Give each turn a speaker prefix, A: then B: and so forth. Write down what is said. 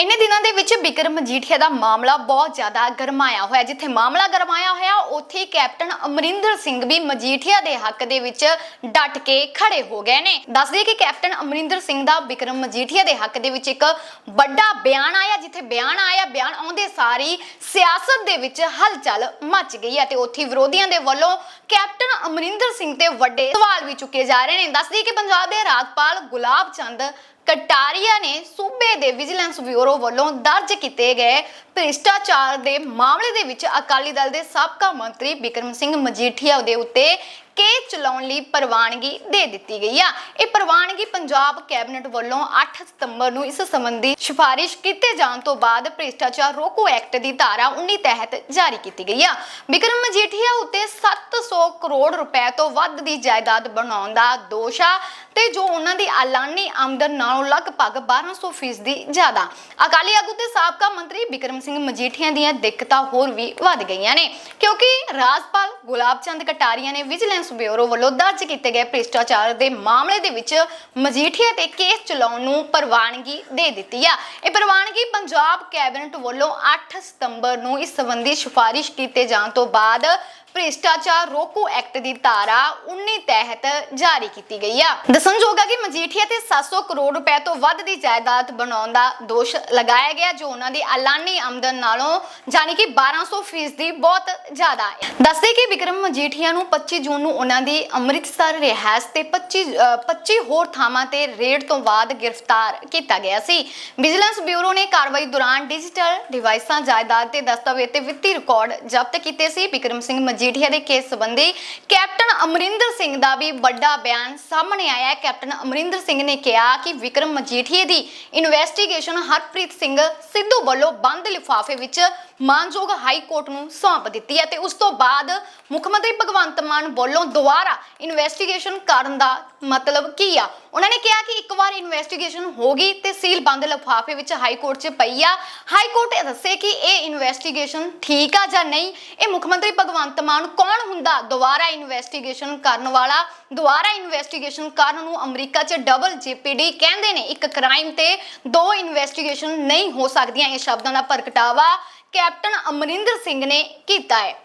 A: ਇੰਨੇ ਦਿਨਾਂ ਦੇ ਵਿੱਚ ਬਿਕਰਮ ਮਜੀਠੀਆ ਦਾ ਮਾਮਲਾ ਬਹੁਤ ਜ਼ਿਆਦਾ ਗਰਮਾਇਆ ਹੋਇਆ ਜਿੱਥੇ ਮਾਮਲਾ ਗਰਮਾਇਆ ਹੋਇਆ, ਉੱਥੇ ਕੈਪਟਨ ਅਮਰਿੰਦਰ ਸਿੰਘ ਵੀ ਮਜੀਠੀਆ ਦੇ ਹੱਕ ਦੇ ਵਿੱਚ ਡਟ ਕੇ ਖੜੇ ਹੋ ਗਏ ਨੇ। ਦੱਸ ਦਈਏ ਕਿ ਕੈਪਟਨ ਅਮਰਿੰਦਰ ਸਿੰਘ ਦਾ ਬਿਕਰਮ ਮਜੀਠੀਆ ਦੇ ਹੱਕ ਦੇ ਵਿੱਚ ਇੱਕ ਵੱਡਾ ਬਿਆਨ ਆਇਆ, ਜਿੱਥੇ ਬਿਆਨ ਆਇਆ, ਬਿਆਨ ਆਉਂਦੇ ਸਾਰੀ ਸਿਆਸਤ ਦੇ ਵਿੱਚ ਹਲਚਲ ਮਚ ਗਈ ਹੈ ਤੇ ਉੱਥੇ ਵਿਰੋਧੀਆਂ ਦੇ ਵੱਲੋਂ ਕੈਪਟਨ ਅਮਰਿੰਦਰ ਸਿੰਘ ਤੇ ਵੱਡੇ ਸਵਾਲ ਵੀ ਚੁੱਕੇ ਜਾ ਰਹੇ ਨੇ। ਦੱਸ ਦਈਏ ਕਿ ਪੰਜਾਬ ਦੇ ਰਾਜਪਾਲ ਗੁਲਾਬ ਚੰਦ ਕਟਾਰੀਆ ਨੇ ਸੂਬੇ ਦੇ ਵਿਜੀਲੈਂਸ ਬਿਊਰੋ ਵੱਲੋਂ ਦਰਜ ਕੀਤੇ ਗਏ ਭ੍ਰਿਸ਼ਟਾਚਾਰ ਦੇ ਮਾਮਲੇ ਦੇ ਵਿੱਚ ਅਕਾਲੀ ਦਲ ਦੇ ਸਾਬਕਾ ਮੰਤਰੀ ਬਿਕਰਮ ਸਿੰਘ ਮਜੀਠੀਆ ਦੇ ਉੱਤੇ ਕੇਸ ਚਲਾਉਣ ਲਈ ਪ੍ਰਵਾਨਗੀ ਦੇ ਦਿੱਤੀ ਗਈ ਆ। ਇਹ ਪ੍ਰਵਾਨਗੀ ਪੰਜਾਬ ਕੈਬਨਿਟ ਵੱਲੋਂ 8 ਸਤੰਬਰ ਨੂੰ ਇਸ ਸੰਬੰਧੀ ਸਿਫਾਰਿਸ਼ ਕੀਤੇ ਜਾਣ ਤੋਂ ਬਾਅਦ ਭ੍ਰਿਸ਼ਟਾਚਾਰ ਰੋਕੋ ਐਕਟ ਦੀ ਧਾਰਾ 19 ਤਹਿਤ ਜਾਰੀ ਕੀਤੀ ਗਈ ਆ। ਬਿਕਰਮ ਮਜੀਠੀਆ ਉੱਤੇ 700 ਕਰੋੜ ਰੁਪਏ ਤੋਂ ਵੱਧ ਦੀ ਜਾਇਦਾਦ ਬਣਾਉਣ ਦਾ ਦੋਸ਼ ਆ ਤੇ ਜੋ ਉਹਨਾਂ ਦੀ ਐਲਾਨੀ ਆਮਦਨ ਨਾਲੋਂ ਲਗਭਗ 1200 ਫੀਸਦੀ ਜ਼ਿਆਦਾ। ਅਕਾਲੀ ਆਗੂ ਤੇ ਸਾਬਕਾ ਮੰਤਰੀ ਬਿਕਰਮ ਸਿੰਘ ਮਜੀਠੀਆ ਦੀਆਂ ਦਿੱਕਤਾਂ ਹੋਰ ਵੀ ਵੱਧ ਗਈਆਂ ਨੇ। ਕਿਉਂਕਿ ਰਾਜਪਾਲ ਗੁਲਾਬ ਚੰਦ ਕਟਾਰੀਆ ਨੇ ਵਿਜੀਲੈਂਸ ਬਿਊਰੋ ਵੱਲੋਂ ਦਰਜ ਕੀਤੇ ਗਏ ਭ੍ਰਿਸ਼ਟਾਚਾਰ ਦੇ ਮਾਮਲੇ ਦੇ ਵਿੱਚ ਮਜੀਠੀਆ ਤੇ ਕੇਸ ਚਲਾਉਣ ਨੂੰ ਪ੍ਰਵਾਨਗੀ ਦੇ ਦਿੱਤੀ ਆ। ਇਹ ਪ੍ਰਵਾਨਗੀ ਪੰਜਾਬ ਕੈਬਨਿਟ ਵੱਲੋਂ 8 ਸਤੰਬਰ ਨੂੰ ਇਸ ਸੰਬੰਧੀ ਸਿਫਾਰਿਸ਼ ਕੀਤੇ ਜਾਣ ਤੋਂ ਬਾਅਦ ਭ੍ਰਿਸ਼ਟਾਚਾਰ ਰੋਕੋ ਐਕਟ ਦੀ ਧਾਰਾ 19 ਤਹਿਤ ਜਾਰੀ ਕੀਤੀ ਗਈ ਆ। ਦੱਸਣਯੋਗ ਹੈ ਕਿ ਮਜੀਠੀਆ ਤੇ 700 ਕਰੋੜ ਰੁਪਏ ਤੋਂ ਵੱਧ ਦੀ ਜਾਇਦਾਦ ਬਣਾਉਣ ਦਾ ਦੋਸ਼ ਲਗਾਇਆ ਗਿਆ, ਜੋ ਉਹਨਾਂ ਦੀ ਐਲਾਨੀ ਆਮਦਨ ਨਾਲੋਂ ਜਾਨੀ ਕਿ 1200 ਫੀਸਦੀ ਬਹੁਤ ਜ਼ਿਆਦਾ ਹੈ ਦੱਸਦੇ ਕਿ ਵਿਕਰਮ ਮਜੀਠੀਆ ਨੂੰ 25 ਜੂਨ ਨੂੰ ਉਹਨਾਂ ਦੀ ਅੰਮ੍ਰਿਤਸਰ ਰਿਹਾਇਸ਼ ਤੇ 25 25 ਹੋਰ ਥਾਵਾਂ ਤੇ ਰੇਡ ਤੋਂ ਬਾਅਦ ਗ੍ਰਿਫਤਾਰ ਕੀਤਾ ਗਿਆ ਸੀ। ਵਿਜੀਲੈਂਸ ਬਿਊਰੋ ਨੇ ਕਾਰਵਾਈ ਦੌਰਾਨ ਡਿਜੀਟਲ ਡਿਵਾਈਸਾਂ, ਜਾਇਦਾਦ ਤੇ ਦਸਤਾਵੇਜ਼ ਤੇ ਵਿੱਤੀ ਰਿਕਾਰਡ ਜ਼ਬਤ ਕੀਤੇ ਸੀ। ਵਿਕਰਮ ਸਿੰਘ ਮਜੀਠੀਆ ਦੇ ਕੇਸ ਸੰਬੰਧੀ ਕੈਪਟਨ ਅਮਰਿੰਦਰ ਸਿੰਘ ਦਾ ਵੀ ਵੱਡਾ ਬਿਆਨ ਸਾਹਮਣੇ ਆਇਆ ਹੈ। ਕੈਪਟਨ ਅਮਰਿੰਦਰ ਸਿੰਘ ਨੇ ਕਿਹਾ ਕਿ ਵਿਕਰਮ ਮਜੀਠੀਏ ਦੀ ਇਨਵੈਸਟੀਗੇਸ਼ਨ ਹਰਪ੍ਰੀਤ ਸਿੰਘ ਸਿੱਧੂ ਵੱਲੋਂ ਬੰਦ ਲਿਫਾਫੇ ਵਿੱਚ ਮਾਨਯੋਗ ਹਾਈ ਕੋਰਟ ਨੂੰ ਸੌਂਪ ਦਿੱਤੀ ਹੈ ਤੇ ਉਸ ਤੋਂ ਬਾਅਦ ਮੁੱਖ ਮੰਤਰੀ ਭਗਵੰਤ ਮਾਨ ਵੱਲੋਂ ਦੁਬਾਰਾ ਇਨਵੈਸਟੀਗੇਸ਼ਨ ਕਰਨ ਦਾ ਮਤਲਬ ਕੀ ਆ? ਉਹਨਾਂ ਨੇ ਕਿਹਾ ਕਿ ਇੱਕ ਵਾਰ ਇਨਵੈਸਟੀਗੇਸ਼ਨ ਹੋ ਗਈ ਤੇ ਸੀਲ ਬੰਦ ਲਿਫਾਫੇ ਵਿੱਚ ਹਾਈ ਕੋਰਟ 'ਚ ਪਈ ਆ। ਹਾਈ ਕੋਰਟ ਇਹ ਦੱਸੇ ਕਿ ਇਹ ਇਨਵੈਸਟੀਗੇਸ਼ਨ ਠੀਕ ਆ ਜਾਂ ਨਹੀਂ? ਇਹ ਮੁੱਖ ਮੰਤਰੀ ਭਗਵੰਤ ਮਾਨ ਕੌਣ ਹੁੰਦਾ? ਦੁਬਾਰਾ ਇਨਵੈਸਟੀਗੇਸ਼ਨ ਕਰਨ ਵਾਲਾ, ਦੁਬਾਰਾ ਇਨਵੈਸਟੀਗੇਸ਼ਨ ਕਰਨ ਨੂੰ ਅਮਰੀਕਾ 'ਚ ਡਬਲ ਜੀਪੀਡੀ ਕਹਿੰਦੇ ਨੇ। ਇੱਕ ਕ੍ਰਾਈਮ ਤੇ ਦੋ ਇਨਵੈਸਟੀਗੇਸ਼ਨ ਨਹੀਂ ਹੋ ਸਕਦੀਆਂ। ਇਹ ਸ਼ਬਦਾਂ ਦਾ ਪ੍ਰਗਟਾਵਾ ਕੈਪਟਨ ਅਮਰਿੰਦਰ ਸਿੰਘ ਨੇ ਕੀਤਾ ਹੈ।